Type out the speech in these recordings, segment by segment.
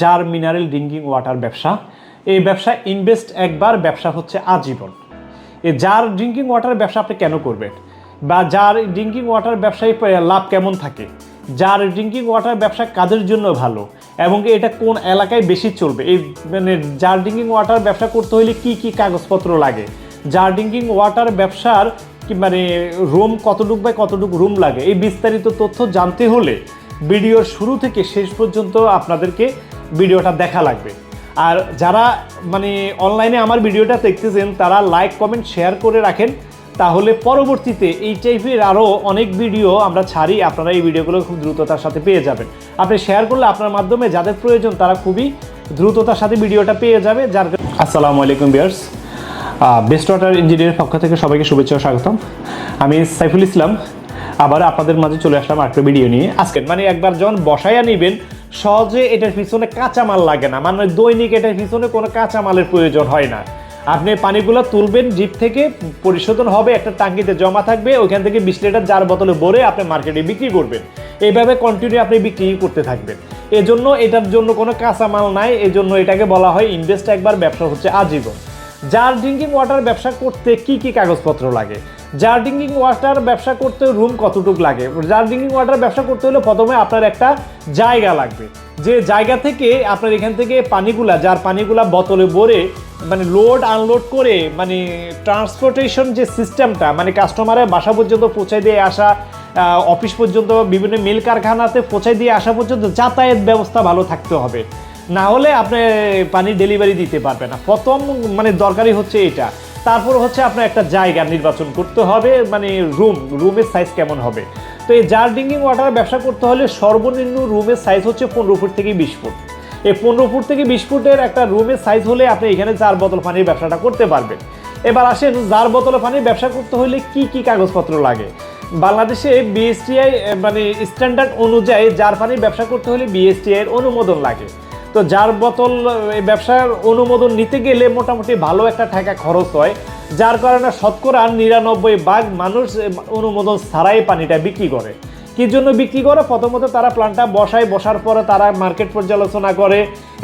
Jar mineral drinking water ব্যবসা। এই ব্যবসা ইনভেস্ট একবার ব্যবসা হচ্ছে আজীবন। এই জার ড্রিঙ্কিং ওয়াটার ব্যবসা আপনি কেন করবেন? বা জার ড্রিঙ্কিং ওয়াটার ব্যবসায় লাভ কেমন থাকে? যার ড্রিঙ্কিং ওয়াটার ব্যবসা কাদের জন্য ভালো? এবং এটা কোন এলাকায় বেশি চলবে? এই মানে যার ড্রিঙ্কিং ওয়াটার ব্যবসা করতে হলে কি কি কাগজপত্র লাগে? যার ড্রিঙ্কিং ওয়াটার ব্যবসার কি মানে রুম কতটুক বা কতটুক রুম লাগে? এই বিস্তারিত তথ্য জানতে হলে ভিডিওর শুরু থেকে শেষ পর্যন্ত আপনাদেরকে ভিডিওটা দেখা লাগবে। আর যারা মানে অনলাইনে আমার ভিডিওটা দেখতেছেন, তারা লাইক কমেন্ট শেয়ার করে রাখেন। তাহলে পরবর্তীতে এই টাইপের আরও অনেক ভিডিও আমরা ছাড়ি, আপনারা এই ভিডিওগুলো খুব দ্রুততার সাথে পেয়ে যাবেন। আপনি শেয়ার করলে আপনার মাধ্যমে যাদের প্রয়োজন, তারা খুবই দ্রুততার সাথে ভিডিওটা পেয়ে যাবে, যার আসসালামু আলাইকুম বিয়ার্স বেস্ট ওয়াটার ইঞ্জিনিয়ারের পক্ষ থেকে সবাইকে শুভেচ্ছা স্বাগতম। আমি সাইফুল ইসলাম। আবার আপনাদের মাঝে চলে আসলাম আরেকটা ভিডিও নিয়ে। আজকে মানে একবার যখন বসাইয়া নিবেন, সহজে এটার পিছনে কাঁচামাল লাগে না। মানে দৈনিক এটার পিছনে কোনো কাঁচামালের প্রয়োজন হয় না। আপনি পানিগুলো তুলবেন জিপ থেকে পরিশোধন হবে, একটা টাঙ্কিতে জমা থাকবে, ওইখান থেকে বিশ লিটার জার বোতলে ভরে আপনি মার্কেটে বিক্রি করবেন। এইভাবে কন্টিনিউ আপনি বিক্রি করতে থাকবেন। এজন্য এটার জন্য কোনো কাঁচামাল নাই, এজন্য এটাকে বলা হয় ইনভেস্ট একবার, ব্যবসা হচ্ছে আজীবন। জার ড্রিঙ্কিং ওয়াটার ব্যবসা করতে কি কি কাগজপত্র লাগে? জার ড্রিঙ্কিং ওয়াটার ব্যবসা করতে রুম কতটুকু লাগে? জার ড্রিঙ্কিং ওয়াটার ব্যবসা করতে হলে প্রথমে আপনার একটা জায়গা লাগবে। যে জায়গা থেকে আপনার এখান থেকে পানিগুলা, যার পানিগুলা বোতলে ভরে মানে লোড আনলোড করে মানে ট্রান্সপোর্টেশন যে সিস্টেমটা মানে কাস্টমারের বাসা পর্যন্ত পৌঁছায় দিয়ে আসা অফিস পর্যন্ত, বিভিন্ন মিল কারখানাতে পৌঁছায় দিয়ে আসা পর্যন্ত যাতায়াত ব্যবস্থা ভালো থাকতে হবে। না হলে আপনি পানি ডেলিভারি দিতে পারবেন না। প্রথম মানে দরকারি হচ্ছে এটা। তারপর হচ্ছে আপনার একটা জায়গা নির্বাচন করতে হবে মানে রুম রুমের সাইজ কেমন হবে? তো এই জার ড্রিঙ্কিং ওয়াটার ব্যবসা করতে হলে সর্বনিম্ন রুমের সাইজ হচ্ছে পনেরো ফুট থেকে বিশ ফুট। এই পনেরো ফুট থেকে বিশ ফুটের একটা রুমের সাইজ হলে আপনি এখানে চার বোতল পানির ব্যবসাটা করতে পারবেন। এবার আসেন জার বোতল পানির ব্যবসা করতে হলে কি কি কাগজপত্র লাগে? বাংলাদেশে বিএসটিআই মানে স্ট্যান্ডার্ড অনুযায়ী জার পানির ব্যবসা করতে হলে বিএসটিআই এর অনুমোদন লাগে। তো যার বোতল ব্যবসার অনুমোদন নিতে গেলে মোটামুটি ভালো একটা টাকা খরচ হয়। যার কারণে শতকরা নিরানব্বই ভাগ মানুষ অনুমোদন ছাড়াই পানিটা বিক্রি করে। কি জন্য বিক্রি করে? প্রথমত তারা প্ল্যানটা বসায়, বসার পরে তারা মার্কেট পর্যালোচনা করে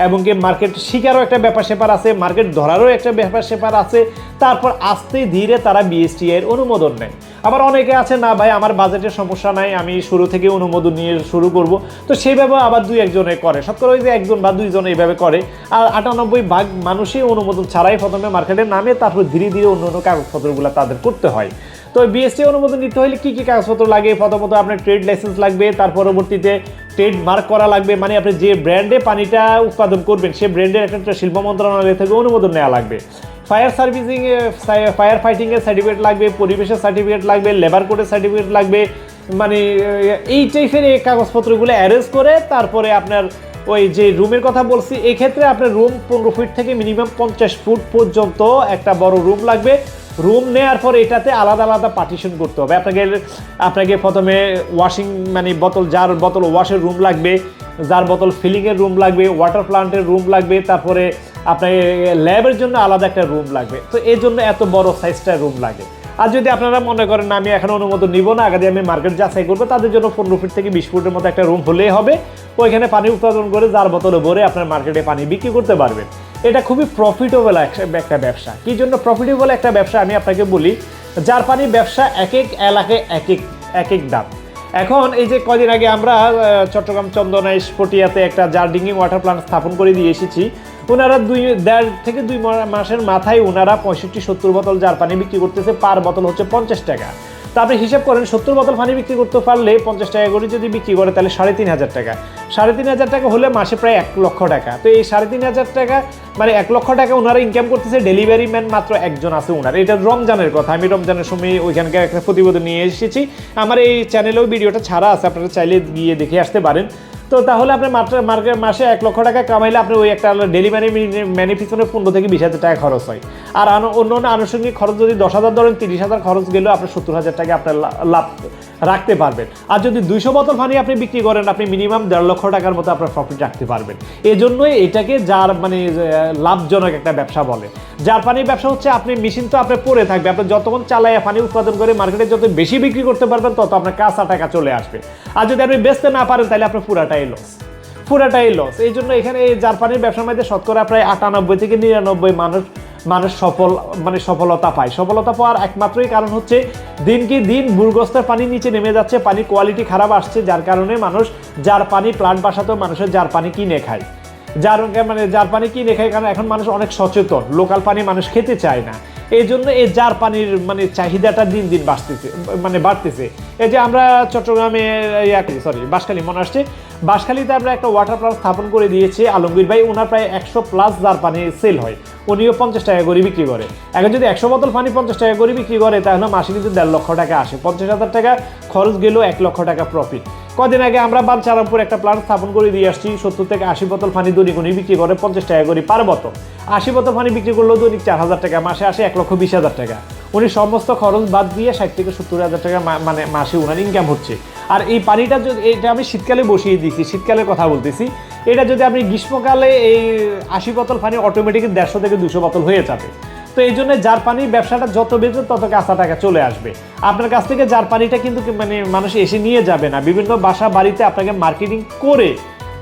এবং কি মার্কেট শিকারও একটা ব্যাপার সেপার আছে, মার্কেট ধরারও একটা ব্যাপার সেপার আছে। তারপর আস্তে ধীরে তারা বিএসটি এর অনুমোদন নেয়। আবার অনেকে আছে, না ভাই, আমার বাজেটের সমস্যা নাই, আমি শুরু থেকে অনুমোদন নিয়ে শুরু করব। তো সেইভাবে আবার দুই একজনে করে। শতকরা ওই যে একজন বা দুইজন এইভাবে করে। আর আটানব্বই ভাগ মানুষই অনুমোদন ছাড়াই প্রথমে মার্কেটে নামে, তারপর ধীরে ধীরে অন্য অন্য কাগজপত্রগুলো তাদের করতে হয়। তো বিএসটি অনুমোদন নিতে হলে কি কি কাগজপত্র লাগে, প্রথমত আপনার ট্রেড লাইসেন্স লাগবে, তার পরবর্তীতে ট্রেড মার্ক করা লাগবে মানে আপনি যে ব্র্যান্ডে পানিটা উৎপাদন করবেন সেই ব্র্যান্ডের একটা শিল্প মন্ত্রণালয় থেকে অনুমোদন নেওয়া লাগবে। ফায়ার সার্ভিসিং ফায়ার ফাইটিংয়ের সার্টিফিকেট লাগবে, পরিবেশের সার্টিফিকেট লাগবে লেবার কোডের সার্টিফিকেট লাগবে মানে এই টাইপের এই কাগজপত্রগুলো অ্যারেঞ্জ করে তারপরে আপনার ওই যে রুমের কথা বলছি, এক্ষেত্রে আপনার রুম পনেরো ফিট থেকে মিনিমাম পঞ্চাশ ফুট পর্যন্ত একটা বড় রুম লাগবে। রুম নেওয়ার পর এটাতে আলাদা আলাদা পার্টিশন করতে হবে। আপনাকে আপনাকে প্রথমে ওয়াশিং মানে বোতল, যার বোতল ওয়াশের রুম লাগবে, যার বোতল ফিলিংয়ের রুম লাগবে ওয়াটার প্লান্টের রুম লাগবে, তারপরে আপনাকে ল্যাবের জন্য আলাদা একটা রুম লাগবে। তো এই জন্য এত বড় সাইজটা রুম লাগে। আর যদি আপনারা মনে করেন আমি এখন অনুমোদন নিব না, আগে আমি মার্কেট যাচাই করব, তাদের জন্য পনেরো ফিট থেকে বিশ ফুটের মতো একটা রুম হলেই হবে। ওইখানে পানি উৎপাদন করে যার বোতলে ভরে আপনার মার্কেটে পানি বিক্রি করতে পারবেন। এটা খুবই প্রফিটেবল একটা ব্যবসা। কি জন্য প্রফিটেবল একটা ব্যবসা? আমি আপনাকে বলি পানি ব্যবসা এক এক এলাকায় এক এক এক এক দাম। এখন এই যে কদিন আগে আমরা চট্টগ্রাম চন্দনা স্পটিয়াতে একটা জার্ডিঙ্গিং ওয়াটার প্লান্ট স্থাপন করে দিয়ে এসেছি। ওনারা দুই দেড় থেকে দুই মাসের মাথায় ওনারা পঁয়ষট্টি সত্তর বোতল জার পানি বিক্রি করতেছে, পার বোতল হচ্ছে পঞ্চাশ টাকা। তা আপনি হিসাব করেন, সত্তর বোতল পানি বিক্রি করতে পারলে পঞ্চাশ টাকা করে যদি বিক্রি করে, তাহলে সাড়ে তিন হাজার টাকা। সাড়ে তিন হাজার টাকা হলে মাসে প্রায় এক লক্ষ টাকা। তো এই সাড়ে তিন হাজার টাকা মানে এক লক্ষ টাকা ওনারা ইনকাম করতেছে ডেলিভারি ম্যান মাত্র একজন আছে ওনার এটা রমজানের কথা, আমি রমজানের সময় ওইখানকার একটা প্রতিবেদন নিয়ে এসেছি। আমার এই চ্যানেলেও ভিডিওটা ছাড়া আছে, আপনারা চাইলে গিয়ে দেখে আসতে পারেন। তো তাহলে আপনি মাত্র মার্কেট মাসে এক লক্ষ টাকা কামাইলে আপনি ওই একটা ডেলিভারি ম্যানিফিকেশনে পনেরো থেকে বিশ হাজার টাকা খরচ হয়। আর অন্য অন্য আনুষঙ্গিক খরচ যদি দশ হাজার ধরেন, তিরিশ হাজার খরচ গেলেও আপনার সত্তর হাজার টাকা আপনার লাভ রাখতে পারবেন। আর যদি দুইশো বোতল পানি আপনি বিক্রি করেন, আপনি মিনিমাম দেড় লক্ষ টাকার মতো আপনার প্রফিট রাখতে পারবেন। এই জন্যই এটাকে যার মানে লাভজনক একটা ব্যবসা বলে। যার পানির ব্যবসা হচ্ছে, আপনি মেশিন তো আপনার পরে থাকবে। আপনি যতক্ষণ চালাইয়া পানি উৎপাদন করে মার্কেটে যত বেশি বিক্রি করতে পারবেন, তত আপনার কাঁচা টাকা চলে আসবে। আর যদি আপনি বেচতে না পারেন, তাহলে আপনার পুরাটাই লস পুরাটাই লস এই জন্য এখানে এই জার পানির ব্যবসার মধ্যে শতকরা প্রায় আটানব্বই থেকে নিরানব্বই মানুষ মানুষ সফল মানে সফলতা পায়। সফলতা পাওয়ার একমাত্রই কারণ হচ্ছে দিন কি দিন ভূগর্ভস্থের পানি নিচে নেমে যাচ্ছে, পানি কোয়ালিটি খারাপ আসছে, যার কারণে মানুষ যার পানি প্লান্ট বাসাতেও মানুষের যার পানি কিনে খায়। যার মানে যার পানি কিনে খায়, কারণ এখন মানুষ অনেক সচেতন লোকাল পানি মানুষ খেতে চায় না। এই জন্য এই জার পানির মানে চাহিদাটা দিন দিন বাড়তেছে মানে বাড়তেছে। এই যে আমরা চট্টগ্রামে সরি বাঁশখালী মনে আসছে। বাঁশখালীতে আমরা একটা ওয়াটার প্লান্ট স্থাপন করে দিয়েছি। আলমগীর ভাই ওনার প্রায় একশো প্লাস জার পানি সেল হয়। উনিও পঞ্চাশ টাকা করে বিক্রি করে। এখন যদি একশো বোতল পানি পঞ্চাশ টাকা করে বিক্রি করে, তাহলে মাসে কিন্তু দেড় লক্ষ টাকা আসে। পঞ্চাশ হাজার টাকা খরচ গেলেও এক লক্ষ টাকা প্রফিট কদিন আগে আমরা বাঞ্চারামপুর একটা প্লান্ট স্থাপন করে দিয়ে আসছি। সত্তর থেকে আশি বোতল পানি দৈনিক উনি বিক্রি করে পঞ্চাশ টাকা করে পার বোতল আশি বোতল পানি বিক্রি করলেও দৈনিক চার হাজার টাকা, মাসে আসে এক লক্ষ বিশ হাজার টাকা। উনি সমস্ত খরচ বাদ দিয়ে ষাট থেকে সত্তর হাজার টাকা মানে মাসে ওনার ইনকাম হচ্ছে। আর এই পানিটা যদি এটা আমি শীতকালে বসিয়ে দিয়েছি, শীতকালের কথা বলতেছি। এটা যদি আপনি গ্রীষ্মকালে এই আশি বোতল পানি অটোমেটিক দেড়শো থেকে দুশো বোতল হয়ে যাবে। তো এই জন্য জার পানির ব্যবসাটা যত বেঁচে তত কাঁচা টাকা চলে আসবে। আপনার কাছ থেকে জার পানিটা কিন্তু মানে মানুষ এসে নিয়ে যাবে না। বিভিন্ন বাসা বাড়িতে আপনাকে মার্কেটিং করে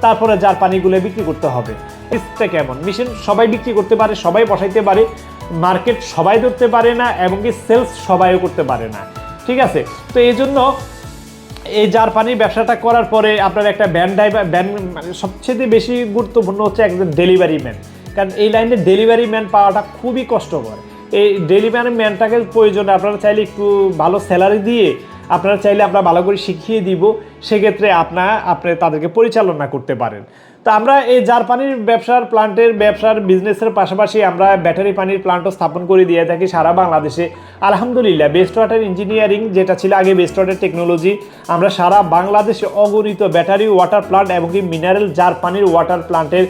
তারপরে জার পানিগুলো বিক্রি করতে হবে। এটা কেমন? মেশিন সবাই বিক্রি করতে পারে, সবাই বসাইতে পারে মার্কেট সবাই ধরতে পারে না, এবং কি সেলস সবাইও করতে পারে না। ঠিক আছে? তো এই জন্য এই জার পানির ব্যবসাটা করার পরে আপনার একটা ব্যান ড্রাইভার ব্যান মানে সবচেয়ে বেশি গুরুত্বপূর্ণ হচ্ছে একজন ডেলিভারি ম্যান কারণ এই লাইনে ডেলিভারি ম্যান পাওয়াটা খুবই কষ্টকর। এই ডেলিভারি ম্যানটাকে প্রয়োজন আপনারা চাইলে একটু ভালো স্যালারি দিয়ে আপনারা চাইলে আমরা ভালো করে শিখিয়ে দিব, সেক্ষেত্রে আপনার, আপনি তাদেরকে পরিচালনা করতে পারেন। তো আমরা এই জার পানির ব্যবসার প্লান্টের ব্যবসার বিজনেসের পাশাপাশি আমরা ব্যাটারি পানির প্লান্টও স্থাপন করে দিয়ে থাকি সারা বাংলাদেশে। আলহামদুলিল্লাহ বেস্ট ওয়াটার ইঞ্জিনিয়ারিং যেটা ছিল আগে বেস্ট ওয়াটার টেকনোলজি আমরা সারা বাংলাদেশে অগণিত ব্যাটারি ওয়াটার প্লান্ট এবং মিনারেল জার পানির ওয়াটার প্লান্টের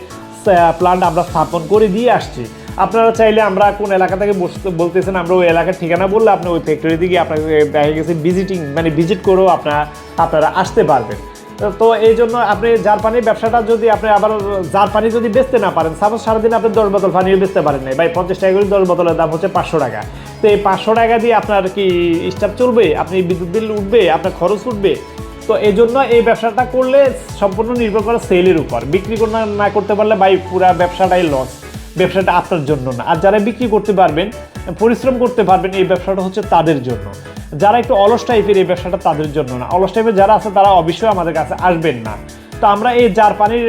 প্লান্ট আমরা স্থাপন করে দিয়ে আসছি। আপনারা চাইলে আমরা কোন এলাকা থেকে বলতেছেন, আমরা ওই এলাকার ঠিকানা বললে আপনি ওই ফ্যাক্টরিতে গিয়ে আপনাকে দেখা গেছে ভিজিটিং মানে ভিজিট করেও আপনারা আপনারা আসতে পারবেন। তো- এই জন্য আপনি জার পানির ব্যবসাটা যদি আপনি আবার জার পানি যদি বেচতে না পারেন সাপোজ সারাদিন আপনি দশ বোতল পানিও বেচতে পারেন না ভাই পঞ্চাশ টাকা করে দশ বোতলের দাম হচ্ছে পাঁচশো টাকা। তো এই পাঁচশো টাকা দিয়ে আপনার কি স্টাফ চলবে? আপনি বিদ্যুৎ বিল উঠবে, আপনার খরচ উঠবে। তো এই জন্য এই ব্যবসাটা করলে সম্পূর্ণ নির্ভর করে সেলের উপর। বিক্রি না করতে পারলে ভাই পুরা ব্যবসাটাই লস ব্যবসাটা আপনার জন্য না। আর যারা বিক্রি করতে পারবেন, পরিশ্রম করতে পারবেন, এই ব্যবসাটা হচ্ছে তাদের জন্য। যারা একটু অলস টাইপের এই ব্যবসাটা তাদের জন্য না। অলস টাইপের যারা আছে, তারা অবশ্যই আমাদের কাছে আসবেন না। তো আমরা এই জার পানির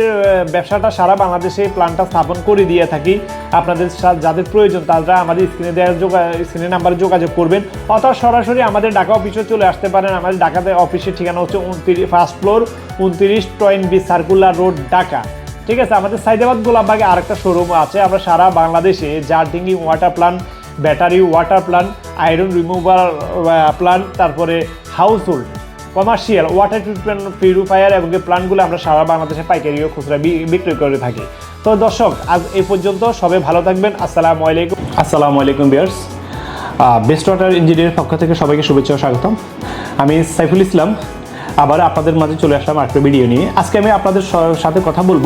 ব্যবসাটা সারা বাংলাদেশে এই প্ল্যানটা স্থাপন করে দিয়ে থাকি। আপনাদের যাদের প্রয়োজন, তারা আমাদের স্ক্রিনে দেওয়ার যোগা স্ক্রিনের নাম্বারে যোগাযোগ করবেন। অথবা সরাসরি আমাদের ঢাকা অফিসে চলে আসতে পারেন। আমাদের ঢাকাতে অফিসের ঠিকানা হচ্ছে উনত্রিশ ফার্স্ট ফ্লোর উনত্রিশ Toynbee circular road Dhaka. ঠিক আছে, আমাদের সাইদাবাদ গোলাপবাগে আরেকটা শোরুম আছে। আমরা সারা বাংলাদেশে jar drinking water plant battery water plant iron remover plant তারপরে household commercial water treatment purifier এবং এই প্লান্টগুলো আমরা সারা বাংলাদেশে পাইকারি ও খুচরা বিক্রি করে থাকি। তো দর্শক, আজ এ পর্যন্ত সবাই ভালো থাকবেন। আসসালামু আলাইকুম। আসসালামু আলাইকুম বিয়ার্স বেস্ট ওয়াটার ইঞ্জিনিয়ারের পক্ষ থেকে সবাইকে শুভেচ্ছা ও স্বাগতম। আমি সাইফুল ইসলাম। আবার আপনাদের মাঝে চলে আসলাম আরেকটা ভিডিও নিয়ে। আজকে আমি আপনাদের সাথে কথা বলব